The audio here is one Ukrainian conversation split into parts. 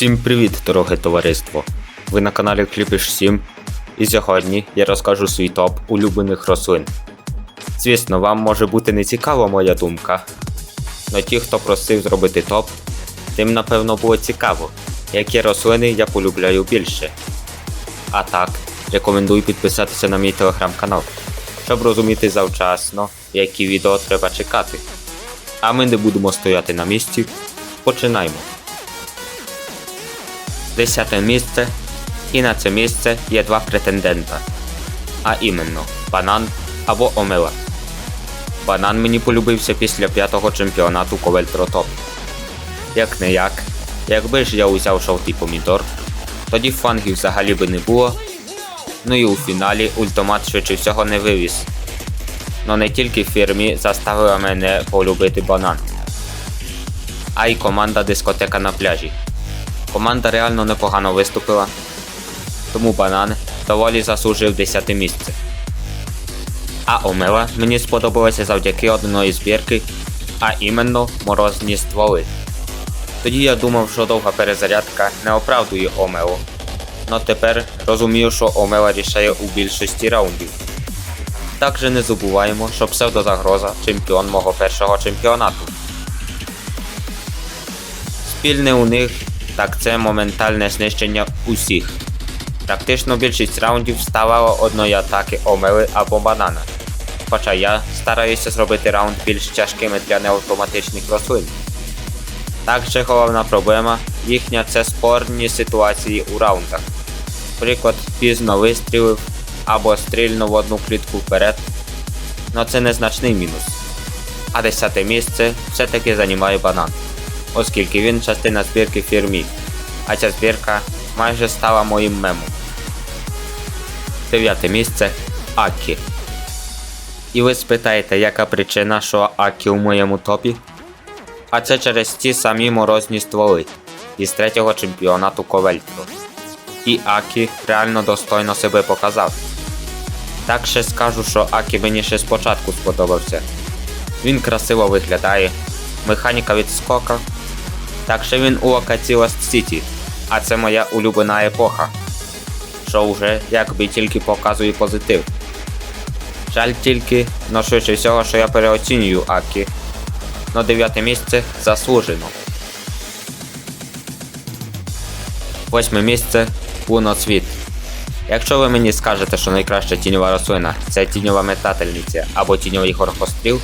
Всім привіт, дороге товариство! Ви на каналі Кліпіш 7 і сьогодні я розкажу свій топ улюблених рослин. Звісно, вам може бути не цікава моя думка, але ті, хто просив зробити топ, тим напевно було цікаво, які рослини я полюбляю більше. А так, рекомендую підписатися на мій телеграм-канал, щоб розуміти завчасно, які відео треба чекати. А ми не будемо стояти на місці. Починаємо. Десяте місце. І на це місце є два претендента. А іменно банан або омела. Банан мені полюбився після п'ятого чемпіонату Ковельтротоп. Як не як, якби ж я узяв жовтий помідор, тоді фангів взагалі би не було. Ну і у фіналі ультимат швидше всього не вивіз. Но не тільки фірмі заставила мене полюбити банан, а й команда дискотека на пляжі. Команда реально непогано виступила, тому банан доволі заслужив 10 місце. А Омела мені сподобалася завдяки одної збірки, а іменно морозні стволи. Тоді я думав, що довга перезарядка не оправдує Омелу. Но тепер розумію, що Омела рішає у більшості раундів. Також не забуваємо, що псевдозагроза чемпіон мого першого чемпіонату. Спільне у них так це моментальне знищення усіх. Практично більшість раундів ставало одної атаки омели або банана. Хоча я стараюся зробити раунд більш тяжкими для неавтоматичних рослин. Також головна проблема їхня це спорні ситуації у раундах. Приклад, пізно вистрілив або стрільно в одну клітку вперед. Но це незначний мінус. А десяте місце все-таки займає банан оскільки він частина збірки фірмі, а ця збірка майже стала моїм мемом. Дев'яте місце Акі. І ви спитаєте, яка причина, що Акі у моєму топі? А це через ті самі морозні стволи із третього чемпіонату Ковельтро. І Акі реально достойно себе показав. Так ще скажу, що Акі мені ще спочатку сподобався. Він красиво виглядає, механіка відскока так що він у Акаціласт Сіті, а це моя улюблена епоха, що вже якби тільки показує позитив. Жаль тільки, но швидше всього, що я переоцінюю Акі. Но дев'яте місце заслужено. Восьме місце Луноцвіт. Якщо ви мені скажете, що найкраща тіньова рослина це тіньова метательниця або тіньовий горхостріл,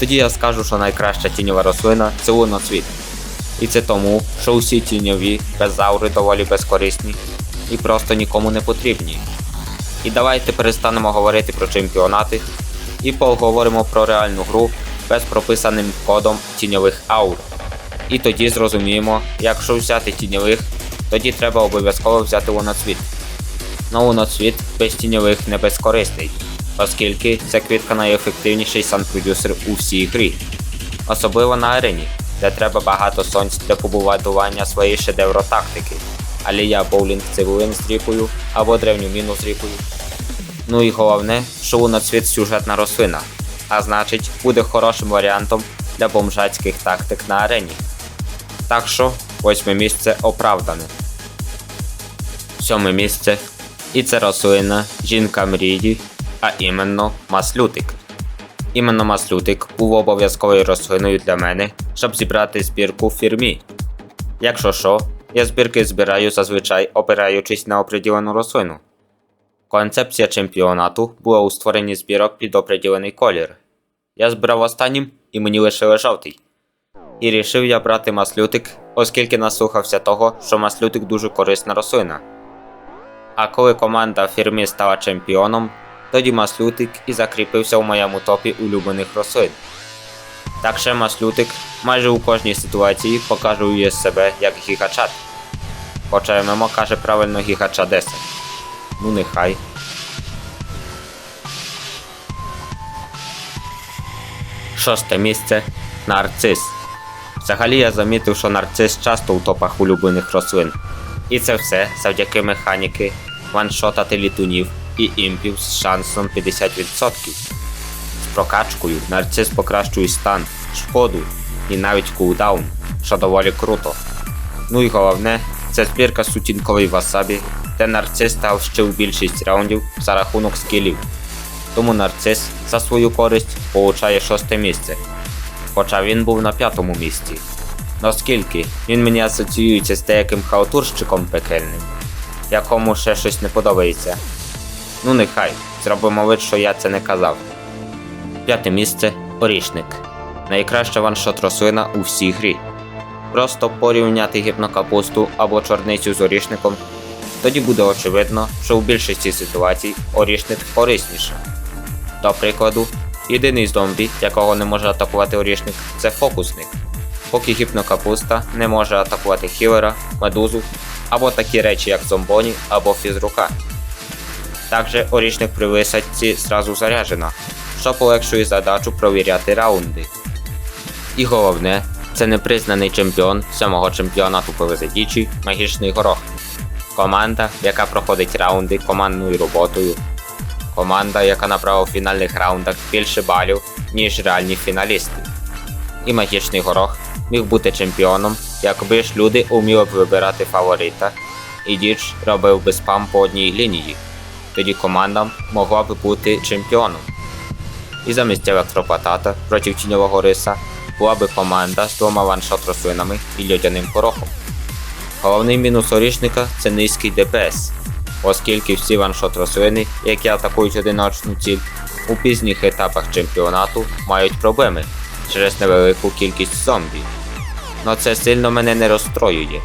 тоді я скажу, що найкраща тіньова рослина це луноцвіт. І це тому, що усі тіньові безаури доволі безкорисні і просто нікому не потрібні. І давайте перестанемо говорити про чемпіонати і поговоримо про реальну гру без прописаним кодом тіньових аур. І тоді зрозуміємо, якщо взяти тіньових, тоді треба обов'язково взяти луноцвіт. Но луноцвіт без тіньових не безкорисний, оскільки це квітка найефективніший сан-продюсер у всій грі, особливо на арені де треба багато сонць для побудування своєї шедевротактики. Алія боулінг цивулин з ріпою або древню міну з ріпою. Ну і головне, що луноцвіт сюжетна рослина, а значить буде хорошим варіантом для бомжацьких тактик на арені. Так що, восьме місце оправдане. Сьоме місце. І це рослина жінка мрії, а іменно маслютик. Іменно маслютик був обов'язковою рослиною для мене, щоб зібрати збірку в фірмі. Якщо що, я збірки збираю зазвичай опираючись на оприділену рослину. Концепція чемпіонату була у створенні збірок під оприділений колір. Я збирав останнім і мені лишили жовтий. І рішив я брати маслютик, оскільки наслухався того, що маслютик дуже корисна рослина. А коли команда фірмі стала чемпіоном, тоді маслютик і закріпився у моєму топі улюблених рослин. Так ще маслютик майже у кожній ситуації показує себе як гігачат. Хоча ММО каже правильно гігача 10. Ну нехай. Шосте місце нарцис. Взагалі я замітив, що нарцис часто у топах улюблених рослин. І це все завдяки механіки ваншотати літунів і імпів з шансом 50%. З прокачкою нарцис покращує стан, шкоду і навіть кулдаун, що доволі круто. Ну і головне, це збірка сутінковий васабі, де нарцис став ще у більшість раундів за рахунок скілів. Тому нарцис за свою користь получає шосте місце. Хоча він був на п'ятому місці. Наскільки він мені асоціюється з деяким хаотурщиком пекельним, якому ще щось не подобається. Ну нехай, зробимо вид, що я це не казав. П'яте місце Орішник. Найкраща ваншот рослина у всій грі. Просто порівняти гіпнокапусту або чорницю з орішником, тоді буде очевидно, що у більшості ситуацій орішник корисніше. До прикладу, єдиний зомбі, якого не може атакувати орішник, це фокусник, поки гіпнокапуста не може атакувати хілера, медузу або такі речі, як зомбоні або фізрука. Також орішник при висадці зразу заряджена, що полегшує задачу провіряти раунди. І головне, це непризнаний чемпіон сьомого чемпіонату по Магічний Горох. Команда, яка проходить раунди командною роботою. Команда, яка набрала у фінальних раундах більше балів, ніж реальні фіналісти. І магічний горох міг бути чемпіоном, якби ж люди уміли б вибирати фаворита, і діч робив би спам по одній лінії. Тоді команда могла б бути чемпіоном. І замість електропатата проти тіньового риса була би команда з двома ваншот рослинами і льодяним горохом. Головний мінус орішника це низький ДПС, оскільки всі ваншот рослини, які атакують одиночну ціль, у пізніх етапах чемпіонату мають проблеми через невелику кількість зомбі. Но це сильно мене не розстроює.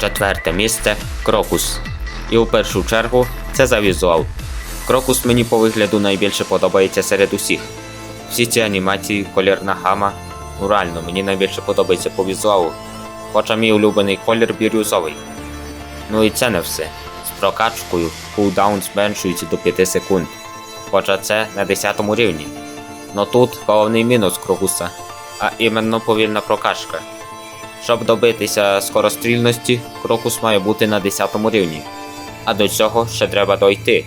Четверте місце Крокус. І у першу чергу це за візуал. Крокус мені по вигляду найбільше подобається серед усіх. Всі ці анімації, колірна гама, ну реально, мені найбільше подобається по візуалу. Хоча мій улюблений колір бірюзовий. Ну і це не все. З прокачкою кулдаун зменшується до 5 секунд. Хоча це на 10 рівні. Но тут головний мінус Крокуса, а іменно повільна прокачка. Щоб добитися скорострільності, крокус має бути на 10 рівні, а до цього ще треба дойти.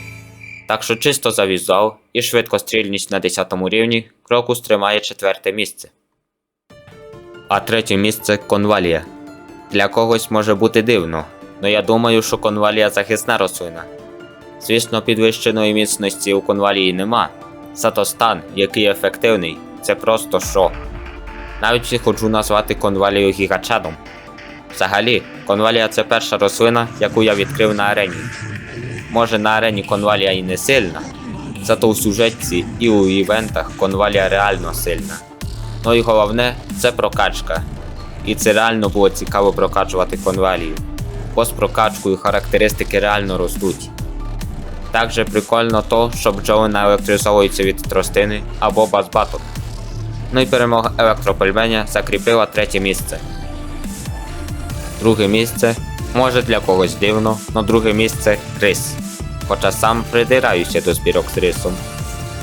Так що чисто за візуал і швидкострільність на 10 рівні крокус тримає четверте місце. А третє місце конвалія. Для когось може бути дивно, але я думаю, що конвалія захисна рослина. Звісно, підвищеної міцності у конвалії нема, зато стан, який ефективний, це просто що. Навіть хочу назвати конвалію гігачадом. Взагалі, конвалія це перша рослина, яку я відкрив на арені. Може на арені конвалія і не сильна, зато у сюжетці і у івентах конвалія реально сильна. Ну і головне це прокачка. І це реально було цікаво прокачувати конвалію, бо з прокачкою характеристики реально ростуть. Також прикольно то, що бджоли наелектризовуються від тростини або базбаток. Ну і перемога електропельменя закріпила третє місце. Друге місце може для когось дивно, но друге місце рис. Хоча сам придираюся до збірок з рисом.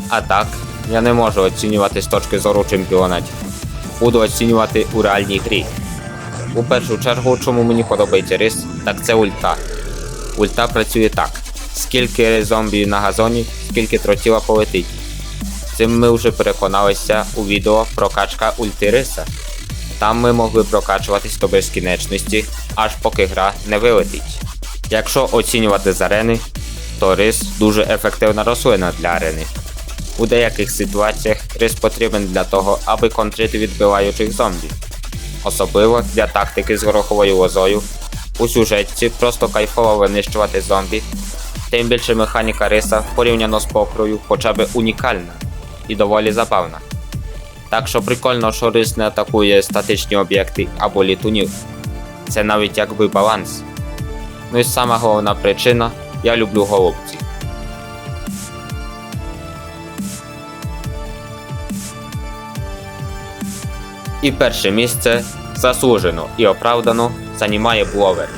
А так, я не можу оцінювати з точки зору чемпіонатів. Буду оцінювати у реальній грі. У першу чергу, чому мені подобається рис, так це ульта. Ульта працює так: скільки зомбі на газоні, скільки тротіла полетить. Цим ми вже переконалися у відео прокачка ульти риса. Там ми могли прокачуватись до безкінечності, аж поки гра не вилетить. Якщо оцінювати з арени, то рис дуже ефективна рослина для арени. У деяких ситуаціях рис потрібен для того, аби контрити відбиваючих зомбі. Особливо для тактики з гороховою лозою. У сюжетці просто кайфово винищувати зомбі, тим більше механіка риса порівняно з покрою хоча б унікальна і доволі забавна. Так що прикольно, що рис не атакує статичні об'єкти або літунів. Це навіть якби баланс. Ну і сама головна причина я люблю голубці. І перше місце заслужено і оправдано займає Бловер.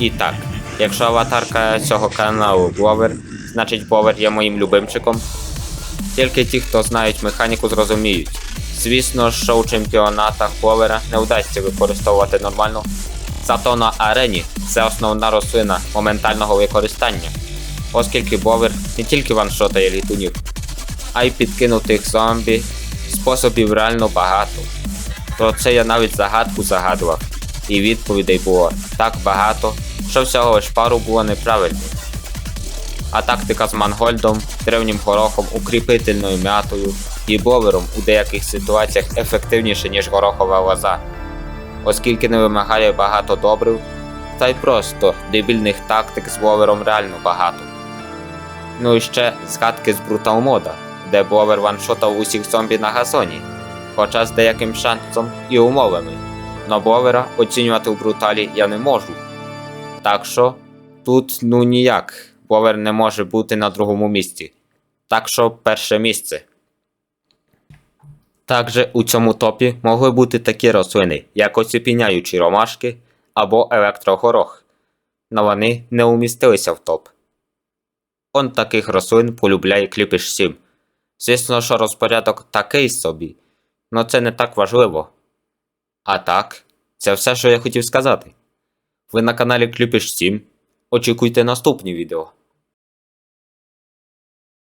І так, якщо аватарка цього каналу Бловер, значить Бловер є моїм любимчиком. Тільки ті, хто знають механіку, зрозуміють. Звісно, що у чемпіонатах Бловера не вдасться використовувати нормально. Зато на арені це основна рослина моментального використання, оскільки Бловер не тільки ваншотає літунів, а й підкинутих зомбі способів реально багато. Про це я навіть загадку загадував, і відповідей було так багато, що всього лиш пару було неправильних. А тактика з Мангольдом, древнім горохом, укріпительною м'ятою і бовером у деяких ситуаціях ефективніше, ніж горохова лоза, оскільки не вимагає багато добрив, та й просто дебільних тактик з бовером реально багато. Ну і ще згадки з Brutal мода, де Бловер ваншотав усіх зомбі на газоні, хоча з деяким шансом і умовами. Но Бловера оцінювати в бруталі я не можу. Так що тут ну ніяк, Бловер не може бути на другому місці. Так що перше місце. Також у цьому топі могли бути такі рослини, як оціпіняючі ромашки або електрогорох, но вони не умістилися в топ. Он таких рослин полюбляє Кліпіш 7. Звісно, що розпорядок такий собі, но це не так важливо. А так, це все, що я хотів сказати. Ви на каналі Кліпіш 7. Очікуйте наступні відео.